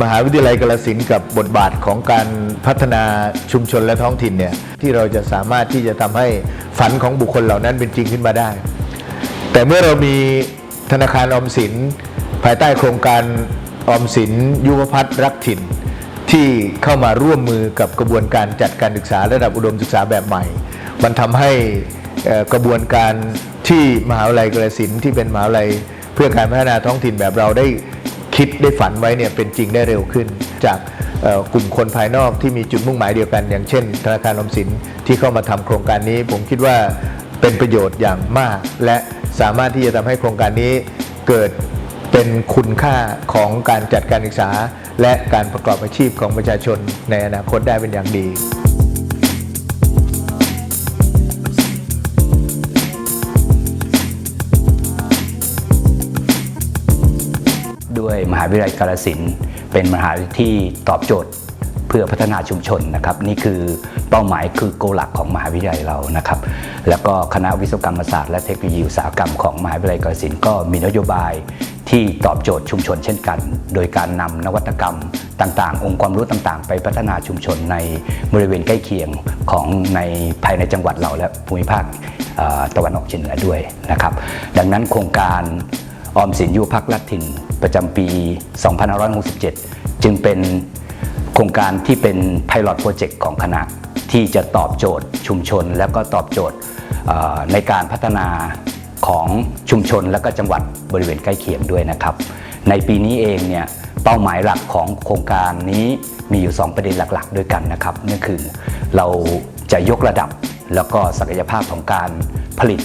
มหาวิทยาลัยกาลสินกับบทบาทของการพัฒนาชุมชนและท้องถิ่นเนี่ยที่เราจะสามารถที่จะทำให้ฝันของบุคคลเหล่านั้นเป็นจริงขึ้นมาได้ แต่เมื่อเรามีธนาคารออมสิน ภายใต้โครงการออมสิน ยุวพัฒน์รักถิ่น ที่เข้ามาร่วมมือกับกระบวนการจัดการศึกษาระดับอุดมศึกษาแบบใหม่ มันทำให้กระบวนการที่มหาวิทยาลัยกาฬสินที่เป็นมหาวิทยาลัยเพื่อการพัฒนาท้องถิ่นแบบเราได้ คิดได้ฝันไว้เนี่ยเป็นจริงได้เร็วขึ้น จากกลุ่มคนภายนอกที่มีจุดมุ่งหมายเดียวกัน อย่างเช่น ธนาคารออมสินที่เข้ามาทำโครงการนี้ ผมคิดว่าเป็นประโยชน์อย่างมาก และสามารถที่จะทำให้โครงการนี้เกิดเป็นคุณค่าของการจัดการศึกษา และการประกอบอาชีพของประชาชนในอนาคตได้เป็นอย่างดี ด้วยมหาวิทยาลัยกาฬสินเป็นมหาวิทยาลัยที่ตอบโจทย์เพื่อพัฒนาชุมชนนะครับ นี่คือเป้าหมายคือโกหลักของมหาวิทยาลัยเรานะครับ แล้วก็คณะวิศวกรรมศาสตร์และเทคโนโลยีอุตสาหกรรมของมหาวิทยาลัยกาฬสินก็มีนโยบายที่ตอบโจทย์ชุมชนเช่นกัน โดยการนำนวัตกรรมต่างๆ องค์ความรู้ต่างๆ ไปพัฒนาชุมชนในบริเวณใกล้เคียงของในภายในจังหวัดเราและภูมิภาคตะวันออกเฉียงเหนือด้วยนะครับ ดังนั้นโครงการ ออมสินยุพักรัฐถิ่นประจำปี 2567 จึงเป็นโครงการที่เป็น Pilot Project ของคณะที่จะตอบโจทย์ชุมชน และก็ตอบโจทย์ในการพัฒนาของชุมชนและก็จังหวัดบริเวณใกล้เคียงด้วยนะครับ ในปีนี้เองเนี่ยเป้าหมายหลักของโครงการนี้มีอยู่ 2 ประเด็นหลัก ๆ ด้วยกันนะครับนั่นคือเราจะยกระดับแล้วก็ศักยภาพของการผลิต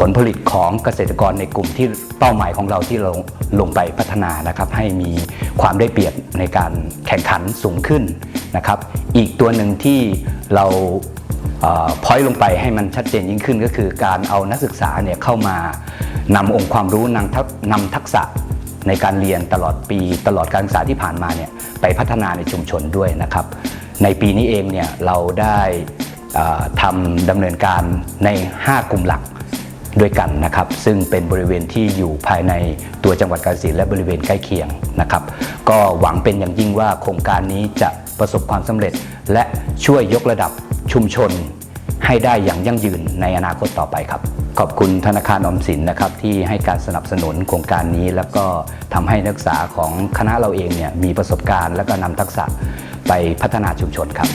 ผลผลิตของเกษตรกรในกลุ่มที่เป้าหมายของเราที่เราลงไปพัฒนานะครับ ให้มีความได้เปรียบในการแข่งขันสูงขึ้นนะครับ อีกตัวหนึ่งที่เราพอยลงไปให้มันชัดเจนยิ่งขึ้นก็คือการเอานักศึกษาเนี่ยเข้ามานำองค์ความรู้นำทักนำทักษะในการเรียนตลอดปีตลอดการศึกษาที่ผ่านมาเนี่ยไปพัฒนาในชุมชนด้วยนะครับ ในปีนี้เองเนี่ยเราได้ทำดำเนินการใน 5 กลุ่มหลัก ด้วยกันนะครับ ซึ่งเป็นบริเวณที่อยู่ภายในตัวจังหวัดกาฬสินธุ์และบริเวณใกล้เคียงนะครับ ก็หวังเป็นอย่างยิ่งว่าโครงการนี้จะประสบความสำเร็จ และช่วยยกระดับชุมชน ให้ได้อย่างยั่งยืนในอนาคตต่อไปครับ ขอบคุณธนาคารอมสินนะครับที่ให้การสนับสนุนโครงการนี้ แล้วก็ทำให้นักศึกษาของคณะเราเองเนี่ยมีประสบการณ์ และก็นำทักษะไปพัฒนาชุมชนครับ